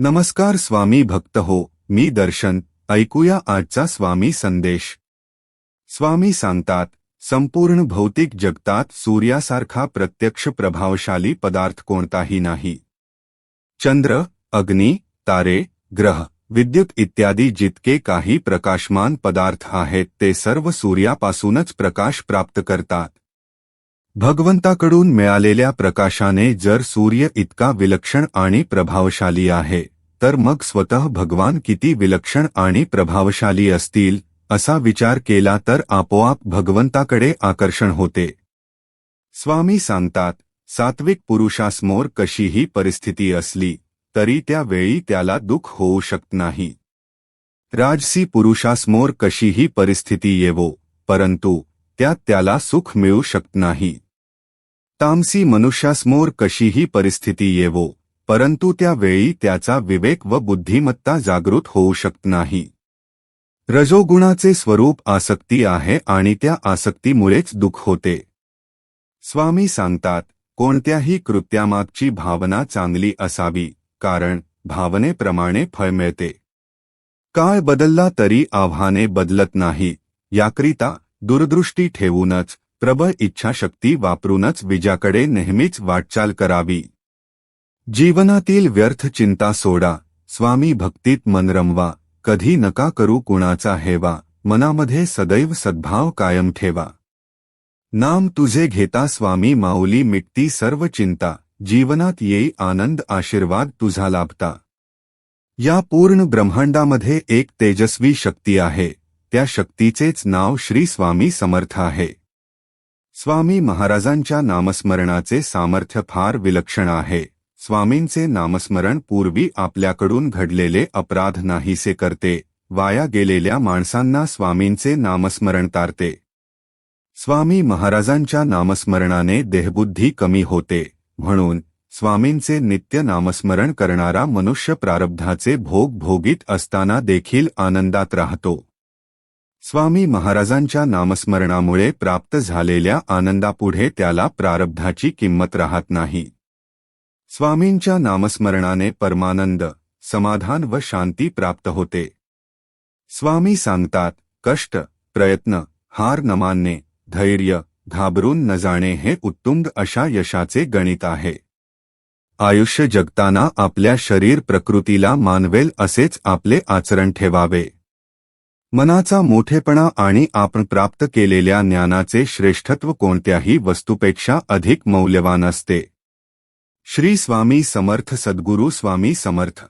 नमस्कार स्वामी भक्त हो, मी दर्शन, ऐकूया आजचा स्वामी संदेश. स्वामी सांगतात, संपूर्ण भौतिक जगतात सूर्यासारखा प्रत्यक्ष प्रभावशाली पदार्थ कोणताही नाही. चंद्र, अग्नी, तारे, ग्रह, विद्युत इत्यादी जितके काही प्रकाशमान पदार्थ आहेत ते सर्व सूर्यापासूनच प्रकाश प्राप्त करतात. भगवंताकडून मिळालेल्या प्रकाशाने जर सूर्य इतका विलक्षण आणि प्रभावशाली आहे तर मग स्वतः भगवान किती विलक्षण आणि प्रभावशाली असतील असा विचार केला तर आपोआप भगवंताकडे आकर्षण होते. स्वामी सांगतात सात्विक पुरुषासमोर कशीही परिस्थिती असली तरी त्यावेळी त्याला दुःख होऊ शकत नाही. राजसी पुरुषासमोर कशीही परिस्थिती येवो परंतु त्यात त्याला सुख मिळू शकत नाही. तामसी मनुष्यासमोर कशीही परिस्थिती येवो परंतु त्यावेळी त्याचा विवेक व बुद्धिमत्ता जागृत होऊ शकत नाही. रजोगुणाचे स्वरूप आसक्ती आहे आणि त्या आसक्तीमुळेच दुःख होते. स्वामी सांगतात कोणत्याही कृत्यामागची भावना चांगली असावी कारण भावनेप्रमाणे फळ मिळते. काळ बदलला तरी आव्हाने बदलत नाही याकरिता दूरदृष्टी ठेवूनच प्रबळ इच्छाशक्ती वापरूनच विजाकडे नेहमीच वाटचाल करावी. जीवनातील व्यर्थ चिंता सोडा स्वामी भक्तीत मन रमवा कधी नका करू कुणाचा हेवा मनामध्ये सदैव सद्भाव कायम ठेवा. नाम तुझे घेता स्वामी माऊली मिटती सर्व चिंता जीवनात येई आनंद आशीर्वाद तुझा लाभता. या पूर्ण ब्रह्मांडामध्ये एक तेजस्वी शक्ती आहे. त्या शक्तीचेच नाव श्री स्वामी समर्थ आहे. स्वामी महाराजांच्या नामस्मरणाचे सामर्थ्य फार विलक्षण आहे. स्वामींचे नामस्मरण पूर्वी आपल्याकडून घडलेले अपराध नाहीसे करते वाया गेलेल्या माणसांना स्वामींचे नामस्मरण तारते. स्वामी महाराजांच्या नामस्मरणाने देहबुद्धी कमी होते म्हणून स्वामींचे नित्य नामस्मरण करणारा मनुष्य प्रारब्धाचे भोग भोगीत असताना देखील आनंदात राहतो. स्वामी महाराजांच्या नामस्मरणामुळे प्राप्त झालेल्या आनंदापुढे त्याला प्रारब्धाची किंमत राहत नाही. स्वामींच्या नामस्मरणाने परमानंद समाधान व शांती प्राप्त होते. स्वामी सांगतात कष्ट प्रयत्न हार न मानणे धैर्य घाबरून न जाणे हे उत्तुंग अशा यशाचे गणित आहे. आयुष्य जगताना आपल्या शरीर प्रकृतीला मानवेल असेच आपले आचरण ठेवावे. मनाचा मोठेपणा आणि आपण प्राप्त केलेल्या ज्ञानाचे श्रेष्ठत्व कोणत्याही वस्तूपेक्षा अधिक मौल्यवान असते. श्री स्वामी समर्थ सद्गुरू स्वामी समर्थ.